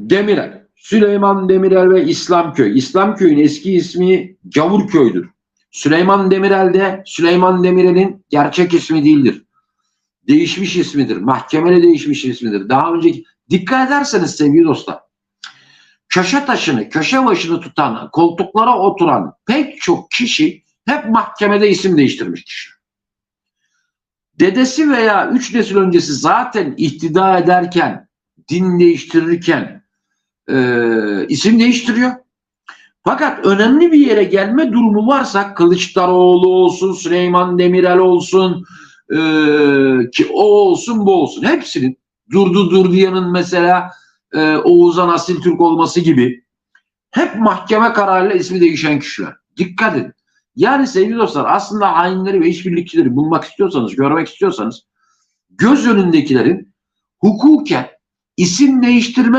Demirel. Süleyman Demirel ve İslamköy. İslamköy'ün eski ismi Gavurköy'dür. Süleyman Demirel de Süleyman Demirel'in gerçek ismi değildir. Değişmiş ismidir. Mahkemeli değişmiş ismidir. Daha önceki dikkat ederseniz sevgili dostlar. Köşe taşını, köşe başını tutan, koltuklara oturan pek çok kişi hep mahkemede isim değiştirmiş kişiler. Dedesi veya üç nesil öncesi zaten ihtida ederken, din değiştirirken e, isim değiştiriyor. Fakat önemli bir yere gelme durumu varsa Kılıçdaroğlu olsun, Süleyman Demirel olsun, e, ki o olsun bu olsun. Hepsinin Durdu Durduyan'ın mesela e, Oğuzhan Asil Türk olması gibi hep mahkeme kararıyla ismi değişen kişiler. Dikkat edin. Yani sevgili dostlar aslında hainleri ve işbirlikçileri bulmak istiyorsanız, görmek istiyorsanız göz önündekilerin hukuken isim değiştirme